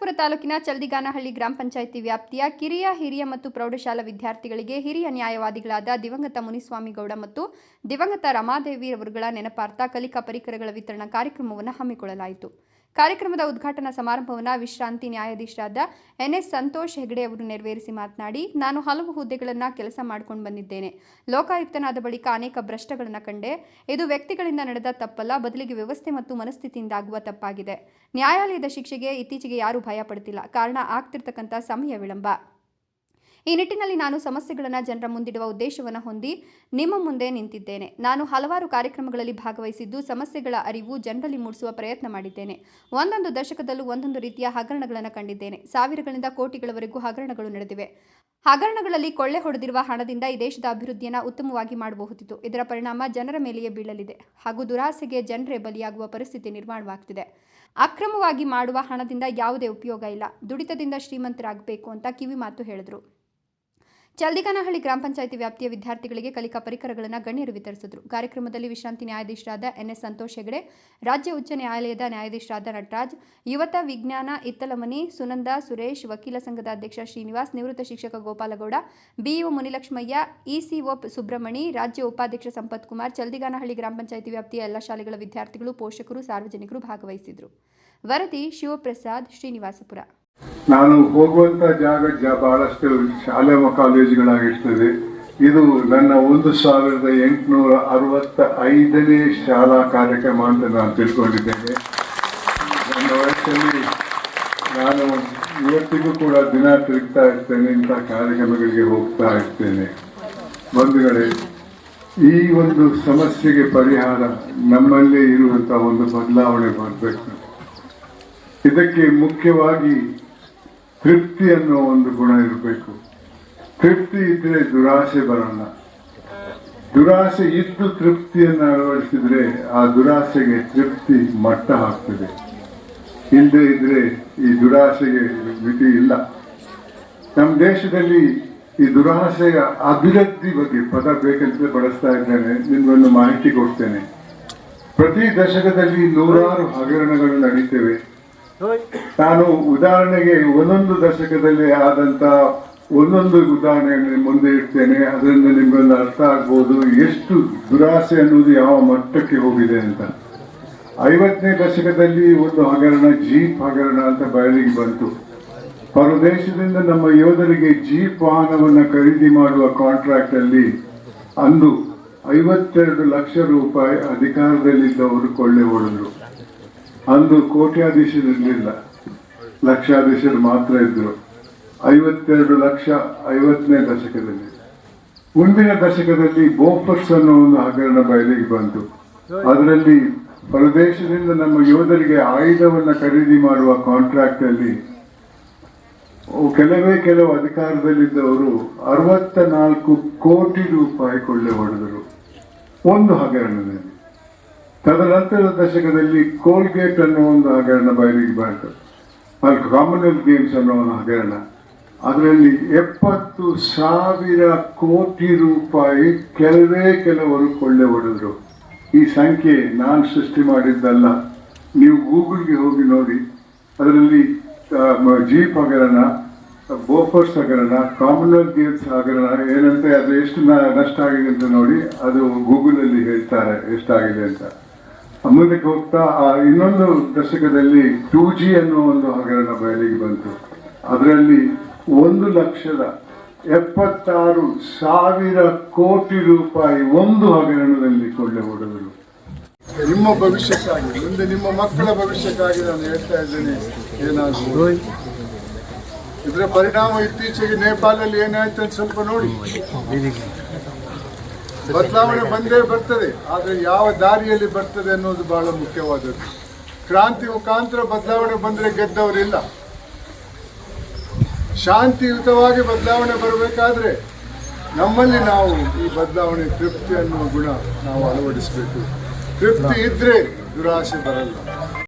ಶ್ರೀನಿವಾಸಪುರ ತಾಲೂಕಿನ ಚಲ್ದಿಗಾನಹಳ್ಳಿ ಗ್ರಾಮ ಪಂಚಾಯಿತಿ ವ್ಯಾಪ್ತಿಯ ಕಿರಿಯ, ಹಿರಿಯ ಮತ್ತು ಪ್ರೌಢಶಾಲಾ ವಿದ್ಯಾರ್ಥಿಗಳಿಗೆ ಹಿರಿಯ ನ್ಯಾಯವಾದಿಗಳಾದ ದಿವಂಗತ ಮುನಿಸ್ವಾಮಿಗೌಡ ಮತ್ತು ದಿವಂಗತ ರಮಾದೇವಿ ಅವರುಗಳ ನೆನಪಾರ್ಥ ಕಲಿಕಾ ಪರಿಕರಗಳ ವಿತರಣಾ ಕಾರ್ಯಕ್ರಮವನ್ನು ಹಮ್ಮಿಕೊಳ್ಳಲಾಯಿತು. ಕಾರ್ಯಕ್ರಮದ ಉದ್ಘಾಟನಾ ಸಮಾರಂಭವನ್ನು ವಿಶ್ರಾಂತಿ ನ್ಯಾಯಾಧೀಶರಾದ ಎನ್ಎಸ್ ಸಂತೋಷ್ ಹೆಗಡೆ ಅವರು ನೆರವೇರಿಸಿ ಮಾತನಾಡಿ, ನಾನು ಹಲವು ಹುದ್ದೆಗಳನ್ನು ಕೆಲಸ ಮಾಡಿಕೊಂಡು ಬಂದಿದ್ದೇನೆ. ಲೋಕಾಯುಕ್ತನಾದ ಬಳಿಕ ಅನೇಕ ಭ್ರಷ್ಟಗಳನ್ನು ಕಂಡೆ. ಇದು ವ್ಯಕ್ತಿಗಳಿಂದ ನಡೆದ ತಪ್ಪಲ್ಲ, ಬದಲಿಗೆ ವ್ಯವಸ್ಥೆ ಮತ್ತು ಮನಸ್ಥಿತಿಯಿಂದ ಆಗುವ ತಪ್ಪಾಗಿದೆ. ನ್ಯಾಯಾಲಯದ ಶಿಕ್ಷೆಗೆ ಇತ್ತೀಚೆಗೆ ಯಾರೂ ಭಯ ಪಡ್ತಿಲ್ಲ ಕಾರಣ ಆಗ್ತಿರ್ತಕ್ಕಂಥ ಸಮಯ ವಿಳಂಬ. ಈ ನಿಟ್ಟಿನಲ್ಲಿ ನಾನು ಸಮಸ್ಯೆಗಳನ್ನು ಜನರ ಮುಂದಿಡುವ ಉದ್ದೇಶವನ್ನು ಹೊಂದಿ ನಿಮ್ಮ ಮುಂದೆ ನಿಂತಿದ್ದೇನೆ. ನಾನು ಹಲವಾರು ಕಾರ್ಯಕ್ರಮಗಳಲ್ಲಿ ಭಾಗವಹಿಸಿದ್ದು ಸಮಸ್ಯೆಗಳ ಅರಿವು ಜನರಲ್ಲಿ ಮೂಡಿಸುವ ಪ್ರಯತ್ನ ಮಾಡಿದ್ದೇನೆ. ಒಂದೊಂದು ದಶಕದಲ್ಲೂ ಒಂದೊಂದು ರೀತಿಯ ಹಗರಣಗಳನ್ನು ಕಂಡಿದ್ದೇನೆ. ಸಾವಿರಗಳಿಂದ ಕೋಟಿಗಳವರೆಗೂ ಹಗರಣಗಳು ನಡೆದಿವೆ. ಹಗರಣಗಳಲ್ಲಿ ಕೊಳ್ಳೆ ಹೊಡೆದಿರುವ ಹಣದಿಂದ ಈ ದೇಶದ ಅಭಿವೃದ್ಧಿಯನ್ನು ಉತ್ತಮವಾಗಿ ಮಾಡಬಹುದಿತ್ತು ಇದರ ಪರಿಣಾಮ ಜನರ ಮೇಲೆಯೇ ಬೀಳಲಿದೆ. ಹಾಗೂ ದುರಾಸೆಗೆ ಜನರೇ ಬಲಿಯಾಗುವ ಪರಿಸ್ಥಿತಿ ನಿರ್ಮಾಣವಾಗ್ತಿದೆ. ಅಕ್ರಮವಾಗಿ ಮಾಡುವ ಹಣದಿಂದ ಯಾವುದೇ ಉಪಯೋಗ ಇಲ್ಲ. ದುಡಿತದಿಂದ ಶ್ರೀಮಂತರಾಗಬೇಕು ಅಂತ ಕಿವಿ ಮಾತು ಹೇಳಿದರು. ಚಲ್ದಿಗನಹಳ್ಳಿ ಗ್ರಾಮ ಪಂಚಾಯಿತಿ ವ್ಯಾಪ್ತಿಯ ವಿದ್ಯಾರ್ಥಿಗಳಿಗೆ ಕಲಿಕಾ ಪರಿಕರಗಳನ್ನು ಗಣ್ಯರು ವಿತರಿಸಿದರು. ಕಾರ್ಯಕ್ರಮದಲ್ಲಿ ವಿಶ್ರಾಂತಿ ನ್ಯಾಯಾಧೀಶರಾದ ಎನ್ಎಸ್ ಸಂತೋಷ್ ಹೆಗಡೆ, ರಾಜ್ಯ ಉಚ್ಚ ನ್ಯಾಯಾಲಯದ ನ್ಯಾಯಾಧೀಶರಾದ ನಟರಾಜ್, ಯುವತ ವಿಜ್ಞಾನ ಇತ್ತಲಮನಿ, ಸುನಂದ ಸುರೇಶ್, ವಕೀಲ ಸಂಘದ ಅಧ್ಯಕ್ಷ ಶ್ರೀನಿವಾಸ್, ನಿವೃತ್ತ ಶಿಕ್ಷಕ ಗೋಪಾಲಗೌಡ, ಬಿಇಒ ಮುನಿಲಕ್ಷ್ಮಯ್ಯ, ಇಸಿಒ ಸುಬ್ರಹ್ಮಣಿ, ರಾಜ್ಯ ಉಪಾಧ್ಯಕ್ಷ ಸಂಪತ್ ಕುಮಾರ್ ಚಲ್ದಿಗಾನಹಳ್ಳಿ ಗ್ರಾಮ ಪಂಚಾಯಿತಿ ವ್ಯಾಪ್ತಿಯ ಎಲ್ಲ ಶಾಲೆಗಳ ವಿದ್ಯಾರ್ಥಿಗಳು, ಪೋಷಕರು, ಸಾರ್ವಜನಿಕರು ಭಾಗವಹಿಸಿದರು. ವರದಿ ಶಿವಪ್ರಸಾದ್ ಶ್ರೀನಿವಾಸಪುರ. ನಾನು ಹೋಗುವಂತ ಜಾಗ ಬಹಳಷ್ಟು ಶಾಲೆ ಕಾಲೇಜುಗಳಾಗಿರ್ತದೆ. ಇದು ನನ್ನ ಒಂದು ಸಾವಿರದ ಎಂಟುನೂರ ಅರವತ್ತ ಐದನೇ ಶಾಲಾ ಕಾರ್ಯಕ್ರಮ ಅಂತ ನಾನು ತಿಳ್ಕೊಂಡಿದ್ದೇನೆ. ನನ್ನ ವಯಸ್ಸಲ್ಲಿ ನಾನು ಇವತ್ತಿಗೂ ಕೂಡ ದಿನ ತಿರುಗ್ತಾ ಇರ್ತೇನೆ, ಇಂಥ ಕಾರ್ಯಕ್ರಮಗಳಿಗೆ ಹೋಗ್ತಾ ಇರ್ತೇನೆ. ಬಂಧುಗಳೇ, ಈ ಒಂದು ಸಮಸ್ಯೆಗೆ ಪರಿಹಾರ ನಮ್ಮಲ್ಲೇ ಇರುವಂತಹ ಒಂದು ಬದಲಾವಣೆ ಮಾಡಬೇಕು. ಇದಕ್ಕೆ ಮುಖ್ಯವಾಗಿ ತೃಪ್ತಿ ಅನ್ನೋ ಒಂದು ಗುಣ ಇರಬೇಕು. ತೃಪ್ತಿ ಇದ್ರೆ ದುರಾಸೆ ಬರಲ್ಲ. ದುರಾಸೆ ಇದ್ದು ತೃಪ್ತಿಯನ್ನು ಅಳವಡಿಸಿದ್ರೆ ಆ ದುರಾಸೆಗೆ ತೃಪ್ತಿ ಮಟ್ಟ ಹಾಕ್ತದೆ. ಇಲ್ಲದೆ ಇದ್ರೆ ಈ ದುರಾಸೆಗೆ ಮಿತಿ ಇಲ್ಲ. ನಮ್ಮ ದೇಶದಲ್ಲಿ ಈ ದುರಾಸೆಯ ಅಭಿವೃದ್ಧಿ ಬಗ್ಗೆ ಪದ ಬೇಕಂತ ಬಳಸ್ತಾ ಇದ್ದೇನೆ. ನಿಮ್ಗೊಂದು ಮಾಹಿತಿ ಕೊಡ್ತೇನೆ. ಪ್ರತಿ ದಶಕದಲ್ಲಿ ನೂರಾರು ಹಗರಣಗಳು ನಡೀತೇವೆ. ನಾನು ಉದಾಹರಣೆಗೆ ಒಂದೊಂದು ದಶಕದಲ್ಲಿ ಆದಂತ ಒಂದೊಂದು ಉದಾಹರಣೆ ಮುಂದೆ ಇಡ್ತೇನೆ. ಅದರಿಂದ ನಿಮಗೊಂದು ಅರ್ಥ ಆಗ್ಬೋದು. ಎಷ್ಟು ದುರಾಸೆ ಅನ್ನೋದು ಯಾವ ಮಟ್ಟಕ್ಕೆ ಹೋಗಿದೆ ಅಂತ. ಐವತ್ತನೇ ದಶಕದಲ್ಲಿ ಒಂದು ಹಗರಣ, ಜೀಪ್ ಹಗರಣ ಅಂತ ಬಯಲಿಗೆ ಬಂತು. ಪರದೇಶದಿಂದ ನಮ್ಮ ಯೋಧರಿಗೆ ಜೀಪ್ ವಾಹನವನ್ನು ಖರೀದಿ ಮಾಡುವ ಕಾಂಟ್ರಾಕ್ಟ್ ಅಲ್ಲಿ ಅಂದು ಐವತ್ತೆರಡು ಲಕ್ಷ ರೂಪಾಯಿ ಅಧಿಕಾರದಲ್ಲಿದ್ದವರು ಕೊಳ್ಳೆ ಹೊಡೆದ್ರು. ಅಂದು ಕೋಟ್ಯಾಧೀಶರಿರಲಿಲ್ಲ ಲಕ್ಷಾಧೀಶರು ಮಾತ್ರ ಇದ್ದರು. ಐವತ್ತೆರಡು ಲಕ್ಷ ಐವತ್ತನೇ ದಶಕದಲ್ಲಿ. ಮುಂದಿನ ದಶಕದಲ್ಲಿ ಬೋಫರ್ಸ್ ಅನ್ನೋ ಒಂದು ಹಗರಣ ಬಯಲಿಗೆ ಬಂತು. ಅದರಲ್ಲಿ ಪ್ರದೇಶದಿಂದ ನಮ್ಮ ಯೋಧರಿಗೆ ಆಯುಧವನ್ನು ಖರೀದಿ ಮಾಡುವ ಕಾಂಟ್ರಾಕ್ಟ್ ಅಲ್ಲಿ ಕೆಲವೇ ಕೆಲವು ಅಧಿಕಾರದಲ್ಲಿದ್ದವರು ಅರವತ್ತ ನಾಲ್ಕು ಕೋಟಿ ರೂಪಾಯಿ ಕೊಳ್ಳೆ ಹೊಡೆದರು. ಒಂದು ಹಗರಣದಲ್ಲಿ. ತದನಂತರದ ದಶಕದಲ್ಲಿ ಕೋಲ್ಗೇಟ್ ಅನ್ನೋ ಒಂದು ಹಗರಣ ಬಯಲಿಗೆ ಬಂತು. ಅಲ್ಲಿ ಕಾಮನ್ವೆಲ್ತ್ ಗೇಮ್ಸ್ ಅನ್ನೋ ಒಂದು ಹಗರಣ. ಅದರಲ್ಲಿ ಎಪ್ಪತ್ತು ಸಾವಿರ ಕೋಟಿ ರೂಪಾಯಿ ಕೆಲವೇ ಕೆಲವರು ಕೊಳ್ಳೆ ಹೊಡೆದ್ರು. ಈ ಸಂಖ್ಯೆ ನಾನು ಸೃಷ್ಟಿ ಮಾಡಿದ್ದಲ್ಲ. ನೀವು ಗೂಗಲ್ಗೆ ಹೋಗಿ ನೋಡಿ. ಅದರಲ್ಲಿ ಜೀಪ್ ಹಗರಣ ಬೋಫರ್ಸ್ ಹಗರಣ ಕಾಮನ್ವೆಲ್ತ್ ಗೇಮ್ಸ್ ಹಗರಣ, ಏನಂತೆ ಅದು ಎಷ್ಟು ನಷ್ಟ ಆಗಿದೆ ಅಂತ ನೋಡಿ, ಅದು ಗೂಗಲಲ್ಲಿ ಹೇಳ್ತಾರೆ ಎಷ್ಟಾಗಿದೆ ಅಂತ. ಮುಂದಕ್ಕೆ ಹೋಗ್ತಾ ಇನ್ನೊಂದು ದಶಕದಲ್ಲಿ ಟೂ ಜಿ ಅನ್ನೋ ಒಂದು ಹಗರಣ ಬಯಲಿಗೆ ಬಂತು. ಅದರಲ್ಲಿ ಒಂದು ಲಕ್ಷದ ಎಪ್ಪತ್ತಾರು ಸಾವಿರ ಕೋಟಿ ರೂಪಾಯಿ ಒಂದು ಹಗರಣದಲ್ಲಿ ಕೊಳ್ಳೆ ಹೊಡೆದರು ನಿಮ್ಮ ಭವಿಷ್ಯಕ್ಕಾಗಿ, ಮುಂದೆ ನಿಮ್ಮ ಮಕ್ಕಳ ಭವಿಷ್ಯಕ್ಕಾಗಿ ನಾನು ಹೇಳ್ತಾ ಇದ್ದೇನೆ, ಏನಾದರೂ. ಇದರ ಪರಿಣಾಮ ಇತ್ತೀಚೆಗೆ ನೇಪಾಳದಲ್ಲಿ ಏನಾಯ್ತು ಅಂತ ಸ್ವಲ್ಪ ನೋಡಿ. ಬದಲಾವಣೆ ಬಂದೇ ಬರ್ತದೆ, ಆದರೆ ಯಾವ ದಾರಿಯಲ್ಲಿ ಬರ್ತದೆ ಅನ್ನೋದು ಬಹಳ ಮುಖ್ಯವಾದದ್ದು. ಕ್ರಾಂತಿ ಮುಖಾಂತರ ಬದಲಾವಣೆ ಬಂದರೆ ಗೆದ್ದವರಿಲ್ಲ. ಶಾಂತಿಯುತವಾಗಿ ಬದಲಾವಣೆ ಬರಬೇಕಾದ್ರೆ ನಮ್ಮಲ್ಲಿ ನಾವು ಈ ಬದಲಾವಣೆ ತೃಪ್ತಿ ಅನ್ನುವ ಗುಣ ನಾವು ಅಳವಡಿಸಬೇಕು. ತೃಪ್ತಿ ಇದ್ರೆ ದುರಾಸೆ ಬರಲ್ಲ.